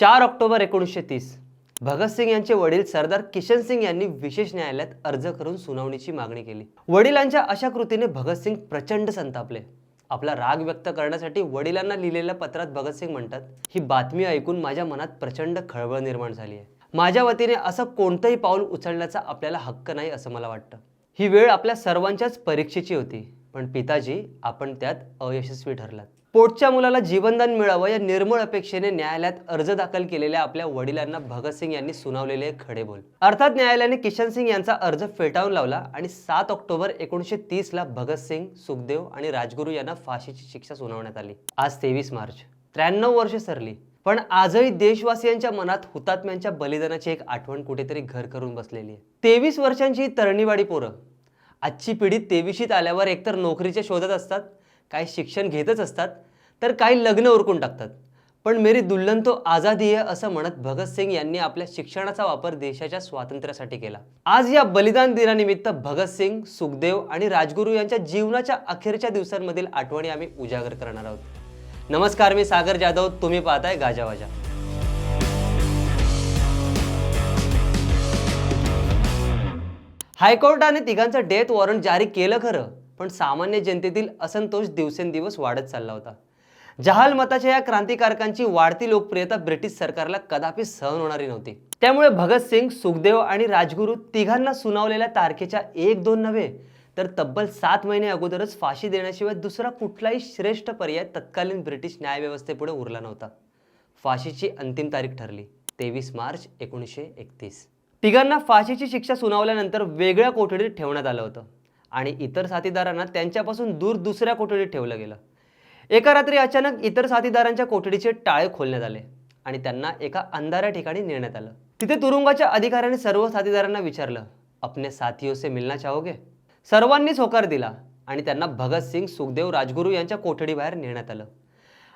चार ऑक्टोबर एकोणीसशे तीस भगतसिंग यांचे वडील सरदार किशन सिंग यांनी विशेष न्यायालयात अर्ज करून सुनावणीची मागणी केली. वडिलांच्या अशा कृतीने भगतसिंग प्रचंड संतापले. आपला राग व्यक्त करण्यासाठी वडिलांना लिहिलेल्या पत्रात भगतसिंग म्हणतात ही बातमी ऐकून माझ्या मनात प्रचंड खळबळ निर्माण झाली आहे. माझ्या वतीने असं कोणतंही पाऊल उचलण्याचा आपल्याला हक्क नाही असं मला वाटतं. ही वेळ आपल्या सर्वांच्याच परीक्षेची होती. पण पिताजी आपण त्यात अयशस्वी ठरलात. पोटच्या मुलाला जीवनदान मिळावं या निर्मळ अपेक्षेने न्यायालयात अर्ज दाखल केलेल्या आपल्या वडिलांना भगतसिंग यांनी सुनावलेले खडे बोल. अर्थात न्यायालयाने किशन सिंग यांचा अर्ज फेटाळून लावला आणि सात ऑक्टोबर एकोणीसशे तीसला भगतसिंग सुखदेव आणि राजगुरू यांना फाशीची शिक्षा सुनावण्यात आली. आज तेवीस मार्च. त्र्याण्णव वर्षे सरली. पण आजही देशवासियांच्या मनात हुतात्म्यांच्या बलिदानाची एक आठवण कुठेतरी घर करून बसलेली आहे. तेवीस वर्षांची तरणीवाडी पोरं आजची पिढी तेविशीत आल्यावर एकतर नोकरीच्या शोधात असतात काही शिक्षण घेतच असतात तर काही लग्न उरकून टाकतात. पण मेरी दुल्हन तो आझादी आहे असं म्हणत भगतसिंग यांनी आपल्या शिक्षणाचा वापर देशाच्या स्वातंत्र्यासाठी केला. आज या बलिदान दिनानिमित्त भगतसिंग सुखदेव आणि राजगुरू यांच्या जीवनाच्या अखेरच्या दिवसांमधील आठवणी आम्ही उजागर करणार आहोत. नमस्कार मी सागर जाधव. तुम्ही पाहताय गाजावाजा हायकोर्टाने तिघांचं डेथ वॉरंट जारी केलं खरं पण सामान्य जनतेतील असंतोष दिवसेंदिवस वाढत चालला होता. जहाल मताच्या या क्रांतिकारकांची वाढती लोकप्रियता ब्रिटिश सरकारला कदापि सहन होणारी नव्हती. त्यामुळे भगतसिंग सुखदेव आणि राजगुरू तिघांना सुनावलेल्या तारखेच्या एक दोन नव्हे तर तब्बल सात महिने अगोदरच फाशी देण्याशिवाय दुसरा कुठलाही श्रेष्ठ पर्याय तत्कालीन ब्रिटिश न्यायव्यवस्थेपुढे उरला नव्हता. फाशीची अंतिम तारीख ठरली तेवीस मार्च एकोणीसशे एकतीस. तिघांना फाशीची शिक्षा सुनावल्यानंतर वेगळ्या कोठडीत ठेवण्यात आलं होतं. आणि इतर साथीदारांना त्यांच्यापासून दूर दुसऱ्या कोठडीत ठेवलं गेलं. एका रात्री अचानक इतर साथीदारांच्या कोठडीचे टाळे खोलण्यात आले आणि त्यांना एका अंधाऱ्या ठिकाणी नेण्यात आलं. तिथे तुरुंगाच्या अधिकाऱ्याने सर्व साथीदारांना विचारलं अपने साथियों से मिलना चाहोगे? सर्वांनीच होकार दिला आणि त्यांना भगतसिंग सुखदेव राजगुरू यांच्या कोठडीबाहेर नेण्यात आलं.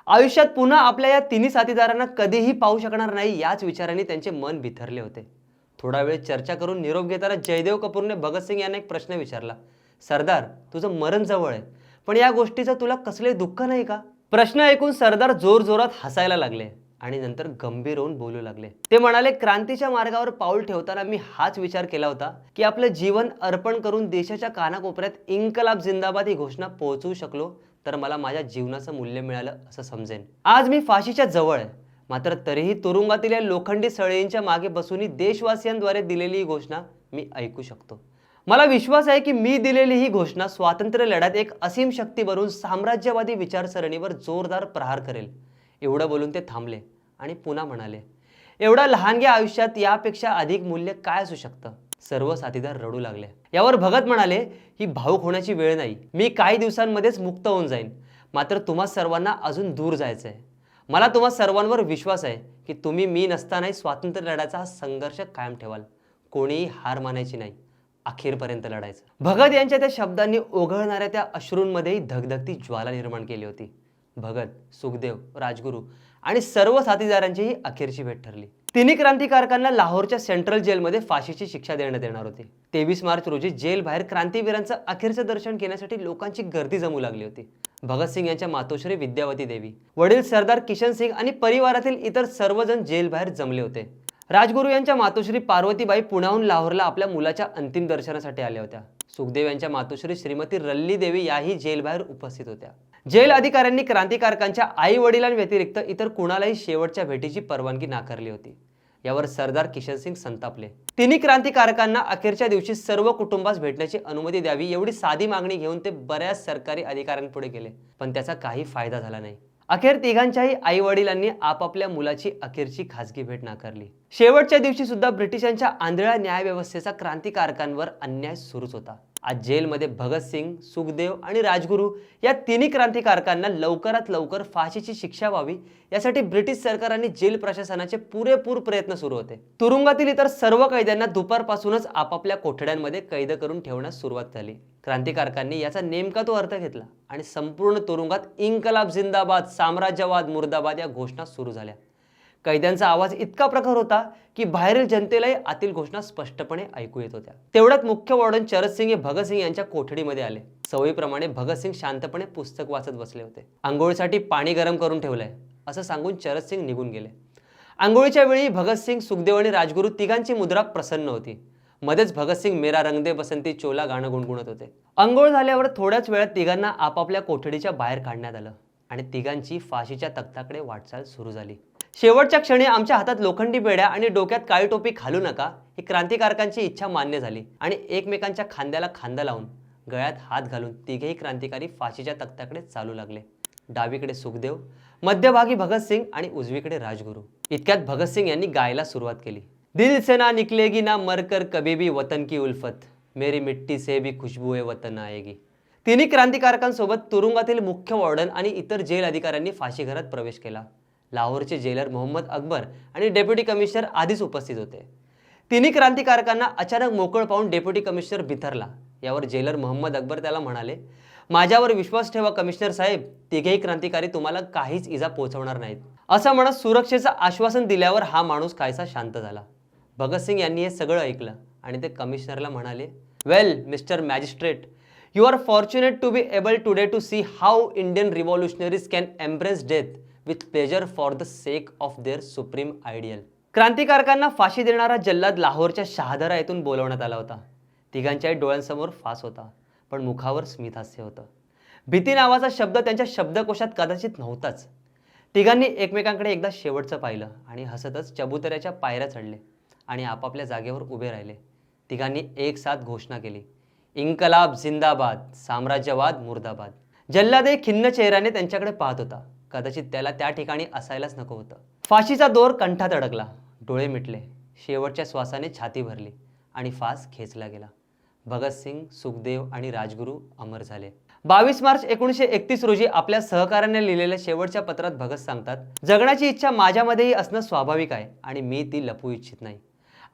आयुष्यात पुन्हा आपल्या या तिन्ही साथीदारांना कधीही पाहू शकणार नाही याच विचाराने त्यांचे मन बिथरले होते. थोडा वेळ चर्चा करून निरोप घेताना जयदेव कपूरने भगतसिंग यांना एक प्रश्न विचारला. सरदार तुझं मरण जवळ आहे पण या गोष्टीचं तुला कसले दुःख नाही का? प्रश्न ऐकून सरदार जोर जोरात हसायला लागले आणि नंतर गंभीर होऊन बोलू लागले. ते म्हणाले क्रांतीच्या मार्गावर पाऊल ठेवताना मी हाच विचार केला होता की आपलं जीवन अर्पण करून देशाच्या कानाकोपऱ्यात इन्कलाब जिंदाबाद ही घोषणा पोहोचवू शकलो तर मला माझ्या जीवनाचं मूल्य मिळालं असं समजेन. आज मी फाशीच्या जवळ आहे. मात्र तरीही तुरुंगातील या लोखंडी सळईंच्या मागे बसूनही देशवासियांद्वारे दिलेली ही घोषणा मी ऐकू शकतो. मला विश्वास आहे की मी दिलेली ही घोषणा स्वातंत्र्य लढ्यात एक असीम शक्ती बनून साम्राज्यवादी विचारसरणीवर जोरदार प्रहार करेल. एवढं बोलून ते थांबले आणि पुन्हा म्हणाले एवढ्या लहानग्या आयुष्यात यापेक्षा अधिक मूल्य काय असू शकतं? सर्व साथीदार रडू लागले. यावर भगत म्हणाले ही भाऊक होण्याची वेळ नाही. मी काही दिवसांमध्येच मुक्त होऊन जाईन. मात्र तुम्हा सर्वांना अजून दूर जायचं आहे मला तुम्हा सर्वांवर विश्वास आहे की तुम्ही मी नसतानाही स्वातंत्र्य लढायचा हा संघर्ष कायम ठेवाल. कोणीही हार मानायची नाही. अखेरपर्यंत लढायचं. भगत यांच्या त्या शब्दांनी ओघळणाऱ्या त्या अश्रूंमध्येही धगधगती ज्वाला निर्माण केली होती. भगत सुखदेव राजगुरू आणि सर्व साथीदारांची ही अखेरची भेट ठरली. तिन्ही क्रांतिकारकांना लाहोरच्या सेंट्रल जेलमध्ये फाशीची शिक्षा देण्यात येणार होती. तेवीस मार्च रोजी जेल बाहेर क्रांतीवीरांचं अखेरचं दर्शन घेण्यासाठी लोकांची गर्दी जमू लागली होती. भगतसिंग यांच्या मातोश्री विद्यावती देवी. वडील सरदार किशन सिंग आणि परिवारातील इतर सर्वजण जेलबाहेर जमले होते. राजगुरू यांच्या मातोश्री पार्वतीबाई पुण्याहून लाहोरला आपल्या मुलाच्या अंतिम दर्शनासाठी आल्या होत्या. सुखदेव यांच्या मातोश्री श्रीमती रल्ली देवी याही जेलबाहेर उपस्थित होत्या. जेल अधिकाऱ्यांनी क्रांतिकारकांच्या आई वडिलांव्यतिरिक्त इतर कुणालाही शेवटच्या भेटीची परवानगी नाकारली होती. यावर सरदार किशन सिंग संतापले. तिन्ही क्रांतिकारकांना अखेरच्या दिवशी सर्व कुटुंबास भेटण्याची अनुमती द्यावी एवढी साधी मागणी घेऊन ते बऱ्याच सरकारी अधिकाऱ्यांपुढे गेले. पण त्याचा काही फायदा झाला नाही. अखेर तिघांच्याही आई वडिलांनी आपापल्या मुलाची अखेरची खासगी भेट नाकारली. शेवटच्या दिवशी सुद्धा ब्रिटिशांच्या आंधळ्या न्यायव्यवस्थेचा क्रांतिकारकांवर अन्याय सुरूच होता. आज जेलमध्ये भगतसिंग सुखदेव आणि राजगुरू या तिन्ही क्रांतिकारकांना लवकरात लवकर फाशीची शिक्षा व्हावी यासाठी ब्रिटिश सरकार आणि जेल प्रशासनाचे पुरेपूर प्रयत्न सुरू होते. तुरुंगातील इतर सर्व कैद्यांना दुपारपासूनच आपापल्या कोठड्यांमध्ये कैद करून ठेवण्यास सुरुवात झाली. क्रांतिकारकांनी याचा नेमका तो अर्थ घेतला आणि संपूर्ण तुरुंगात इन्कलाब जिंदाबाद साम्राज्यवाद मुर्दाबाद या घोषणा सुरू झाल्या. कैद्यांचा आवाज इतका प्रखर होता की बाहेरील जनतेलाही आतील घोषणा स्पष्टपणे ऐकू येत होत्या. तेवढ्यात मुख्य वॉर्डन चरदसिंग हे भगतसिंग यांच्या कोठडीमध्ये आले. सवयीप्रमाणे भगतसिंग शांतपणे पुस्तक वाचत बसले होते. आंघोळीसाठी पाणी गरम करून ठेवलंय असं सांगून चरदसिंग निघून गेले. आंघोळीच्या वेळी भगतसिंग सुखदेव आणि राजगुरू तिघांची मुद्रा प्रसन्न होती. मध्येच भगतसिंग मेरा रंगदे बसंती चोला गाणं गुणगुणत होते. आंघोळ झाल्यावर थोड्याच वेळात तिघांना आपापल्या कोठडीच्या बाहेर काढण्यात आलं. आणि तिघांची फाशीच्या तख्ताकडे वाटचाल सुरू झाली. शेवटच्या क्षणी आमच्या हातात लोखंडी बेड्या आणि डोक्यात काळी टोपी घालू नका ही क्रांतिकारकांची इच्छा मान्य झाली आणि एकमेकांच्या खांद्याला खांदा लावून गळ्यात हात घालून तिघेही क्रांतिकारी फाशीच्या तख्ताकडे चालू लागले. डावीकडे सुखदेव मध्यभागी भगतसिंग आणि उजवीकडे राजगुरू. इतक्यात भगतसिंग यांनी गायला सुरुवात केली. दिल से ना निकलेगी ना मरकर कभी भी वतन की उल्फत. मेरी मिट्टी से भी खुशबू वतन आएगी. तिन्ही क्रांतिकारकांसोबत तुरुंगातील मुख्य वॉर्डन आणि इतर जेल अधिकाऱ्यांनी फाशीघरात प्रवेश केला. लाहोरचे जेलर मोहम्मद अकबर आणि डेप्युटी कमिशनर आधीच उपस्थित होते. तिन्ही क्रांतिकारकांना अचानक मोकळ पाहून डेप्युटी कमिशनर बिथरला. यावर जेलर मोहम्मद अकबर त्याला म्हणाले माझ्यावर विश्वास ठेवा कमिशनर साहेब. तिघेही क्रांतिकारी तुम्हाला काहीच इजा पोहोचवणार नाहीत. असं म्हणत सुरक्षेचं आश्वासन दिल्यावर हा माणूस कायसा शांत झाला. भगतसिंग यांनी हे सगळं ऐकलं आणि ते कमिशनरला म्हणाले well mister magistrate you are fortunate to be able today to see how Indian revolutionaries can embrace death with pleasure for the sake of their supreme ideal क्रांतिकारकांना फाशी देणारा जल्लाद लाहोरच्या शहादरा येथून बोलवण्यात आला होता. तिघांच्याही डोळ्यांसमोर फास होता पण मुखावर स्मितहास्य होतं. भीती नावाचा शब्द त्यांच्या शब्दकोशात कदाचित नव्हताच. तिघांनी एकमेकांकडे एकदा शेवटचं पाहिलं आणि हसतच चबुतऱ्याच्या पायऱ्या चढले आणि आपापल्या जागेवर उभे राहिले. तिघांनी एक साथ घोषणा केली. इन्कलाब जिंदाबाद साम्राज्यवाद मुर्दाबाद. जल्लादे खिन्न चेहऱ्याने त्यांच्याकडे पाहत होता. कदाचित त्याला त्या ठिकाणी असायलाच नको होतं. फाशीचा दोर कंठात अडकला. डोळे मिटले. शेवटच्या श्वासाने छाती भरली आणि फास खेचला गेला. भगतसिंग सुखदेव आणि राजगुरू अमर झाले. बावीस मार्च एकोणीसशे एकतीस रोजी आपल्या सहकाऱ्याने लिहिलेल्या शेवटच्या पत्रात भगत सांगतात जगण्याची इच्छा माझ्यामध्येही असणं स्वाभाविक आहे आणि मी ती लपवू इच्छित नाही.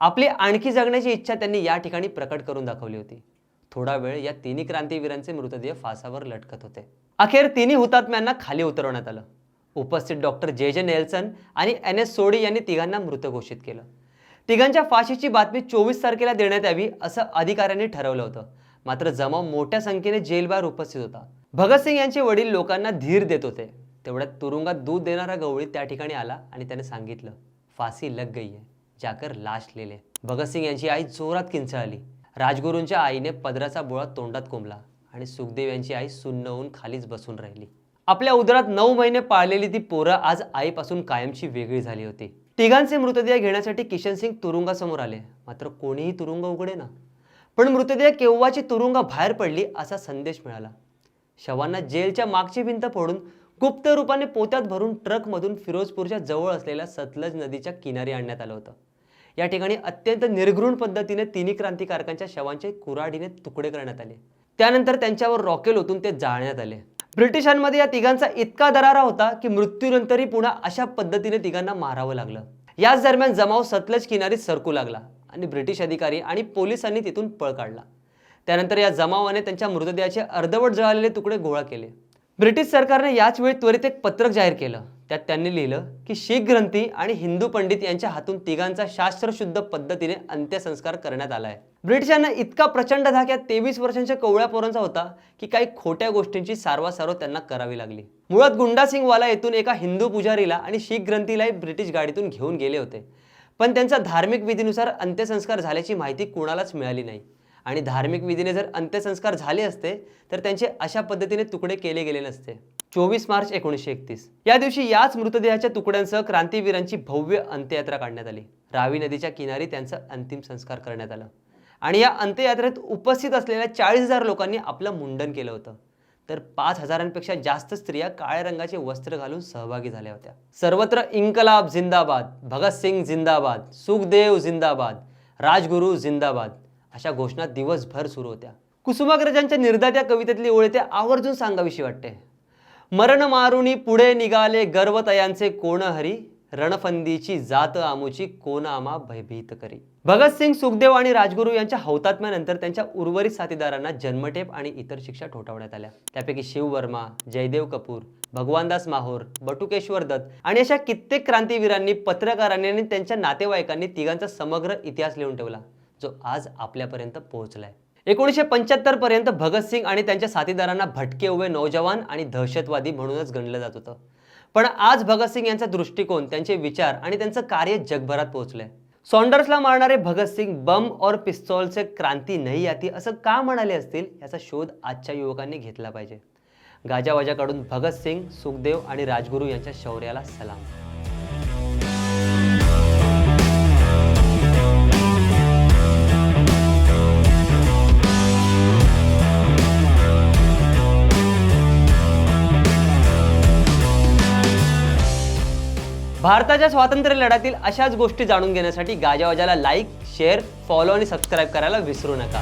आपली आणखी जगण्याची इच्छा त्यांनी या ठिकाणी प्रकट करून दाखवली होती. थोडा वेळ या तिन्ही क्रांतीवीरांचे मृतदेह फासावर लटकत होते. अखेर तिन्ही हुतात्म्यांना खाली उतरवण्यात आलं. उपस्थित डॉक्टर जे जे नेल्सन आणि एन एस सोडी यांनी तिघांना मृत घोषित केलं. तिघांच्या फाशीची बातमी चोवीस तारखेला देण्यात यावी असं अधिकाऱ्यांनी ठरवलं होतं. मात्र जमाव मोठ्या संख्येने जेलबाहेर उपस्थित होता. भगतसिंग यांचे वडील लोकांना धीर देत होते. तेवढ्यात तुरुंगात दूध देणारा गवळी त्या ठिकाणी आला आणि त्याने सांगितलं फाशी लग गई है जाकर लाश लेले भगतसिंग यांची आई जोरात किंचाळली. राजगुरूंच्या आईने पदराचा बोळा तोंडात कोंबला आणि सुखदेव यांची आई सुन्न होऊन खालीच बसून राहिली. आपल्या उदरात नऊ महिने पाळलेली ती पोरं आज आईपासून कायमची वेगळी झाली होती. तिघांचे मृतदेह घेण्यासाठी किशन सिंग तुरुंगासमोर आले. मात्र कोणीही तुरुंग उघडे ना. पण मृतदेह केव्हाची तुरुंग बाहेर पडली असा संदेश मिळाला. शवांना जेलच्या मागची भिंत फोडून गुप्त रूपाने पोत्यात भरून ट्रकमधून फिरोजपूरच्या जवळ असलेल्या सतलज नदीच्या किनारी आणण्यात आलं होतं. या ठिकाणी अत्यंत निर्घृण पद्धतीने तिन्ही क्रांतिकारकांच्या शवांचे कुऱ्हाडीने तुकडे करण्यात आले. त्यानंतर त्यांच्यावर रॉकेल ओतून ते जाळण्यात आले. ब्रिटिशांमध्ये या तिघांचा इतका दरारा होता की मृत्यूनंतरही पुन्हा अशा पद्धतीने तिघांना मारावं लागलं. याच दरम्यान जमाव सतलज किनारीत सरकू लागला आणि ब्रिटिश अधिकारी आणि पोलिसांनी तिथून पळ काढला. त्यानंतर या जमावाने त्यांच्या मृतदेहाचे अर्धवट जळालेले तुकडे गोळा केले. ब्रिटिश सरकारने याच वेळी त्वरित एक पत्रक जाहीर केलं. त्यात त्यांनी लिहिलं की शीख ग्रंथी आणि हिंदू पंडित यांच्या हातून तिघांचा शास्त्रशुद्ध पद्धतीने अंत्यसंस्कार करण्यात आला आहे. ब्रिटिशांना इतका प्रचंड धाक्यात तेवीस वर्षांच्या कवळ्या पोरांचा होता की काही खोट्या गोष्टींची सारवासारव त्यांना करावी लागली. मुळात गुंडासिंगवाला येथून एका हिंदू पुजारीला आणि शीख ग्रंथीलाही ब्रिटिश गाडीतून घेऊन गेले होते. पण त्यांचा धार्मिक विधीनुसार अंत्यसंस्कार झाल्याची माहिती कुणालाच मिळाली नाही. आणि धार्मिक विधीने जर अंत्यसंस्कार झाले असते तर त्यांचे अशा पद्धतीने तुकडे केले गेले नसते. चोवीस मार्च एकोणीसशे एकतीस. या दिवशी याच मृतदेहाच्या तुकड्यांसह क्रांतीवीरांची भव्य अंत्ययात्रा काढण्यात आली. रावी नदीच्या किनारी त्यांचं अंतिम संस्कार करण्यात आला. आणि या अंत्ययात्रेत उपस्थित असलेल्या चाळीस हजार लोकांनी आपलं मुंडन केलं होतं. तर पाच हजारांपेक्षा जास्त स्त्रिया काळ्या रंगाचे वस्त्र घालून सहभागी झाल्या होत्या. सर्वत्र इन्कलाब जिंदाबाद भगतसिंग जिंदाबाद सुखदेव जिंदाबाद राजगुरू जिंदाबाद. अशा घोषणा दिवसभर सुरू होत्या. कुसुमाग्रजांच्या निर्दात्या कवितेतली ओळ ते आवर्जून सांगावीशी वाटते. मरण मारुनी पुढे निघाले गर्वतयांचे कोण हरी? रणफंदीची जात आमुची कोण आमा भयभीत करी. भगतसिंग सुखदेव आणि राजगुरू यांच्या हौतात्म्यानंतर त्यांच्या उर्वरित साथीदारांना जन्मठेप आणि इतर शिक्षा ठोठावण्यात आल्या. त्यापैकी शिव वर्मा जयदेव कपूर भगवानदास माहोर बटुकेश्वर दत्त आणि अशा कित्येक क्रांतीवीरांनी पत्रकारांनी आणि त्यांच्या नातेवाईकांनी तिघांचा समग्र इतिहास लिहून ठेवला. जो आज आपल्यापर्यंत पोहोचलाय. एकोणीसशे पंच्याहत्तर पर्यंत भगतसिंग आणि त्यांच्या साथीदारांना भटके उभे नौजवान आणि दहशतवादी म्हणूनच गणलं जात होतं. पण आज भगतसिंग यांचा दृष्टिकोन त्यांचे विचार आणि त्यांचं कार्य जगभरात पोहोचलंय. सॉन्डर्सला मारणारे भगतसिंग बम और पिस्तॉल क्रांती नाही आती असं का म्हणाले असतील याचा शोध आजच्या युवकांनी घेतला पाहिजे. गाजावाजाकडून भगतसिंग सुखदेव आणि राजगुरू यांच्या शौर्याला सलाम. भारताच्या स्वातंत्र्य लढ्यातील अशाच गोष्टी जाणून घेण्यासाठी गाजावाजाला लाईक शेअर फॉलो आणि सबस्क्राईब करायला विसरू नका.